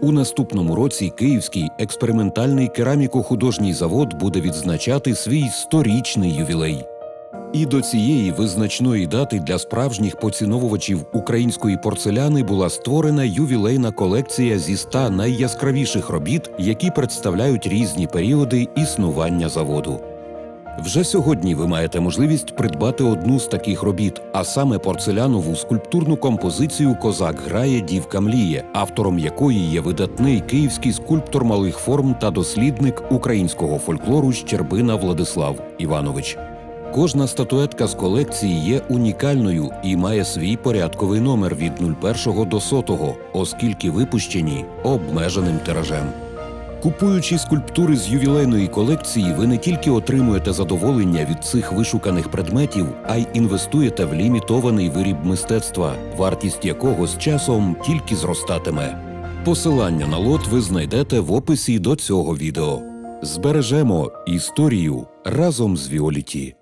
У наступному році Київський експериментальний кераміко-художній завод буде відзначати свій сторічний ювілей. І до цієї визначної дати для справжніх поціновувачів української порцеляни була створена ювілейна колекція зі ста найяскравіших робіт, які представляють різні періоди існування заводу. Вже сьогодні ви маєте можливість придбати одну з таких робіт, а саме порцелянову скульптурну композицію Козак грає Дівка мліє, автором якої є видатний київський скульптор малих форм та дослідник українського фольклору Щербина Владислав Іванович. Кожна статуетка з колекції є унікальною і має свій порядковий номер від 01 до 100, оскільки випущені обмеженим тиражем. Купуючи скульптури з ювілейної колекції, ви не тільки отримуєте задоволення від цих вишуканих предметів, а й інвестуєте в лімітований виріб мистецтва, вартість якого з часом тільки зростатиме. Посилання на лот ви знайдете в описі до цього відео. Збережемо історію разом з Віоліті.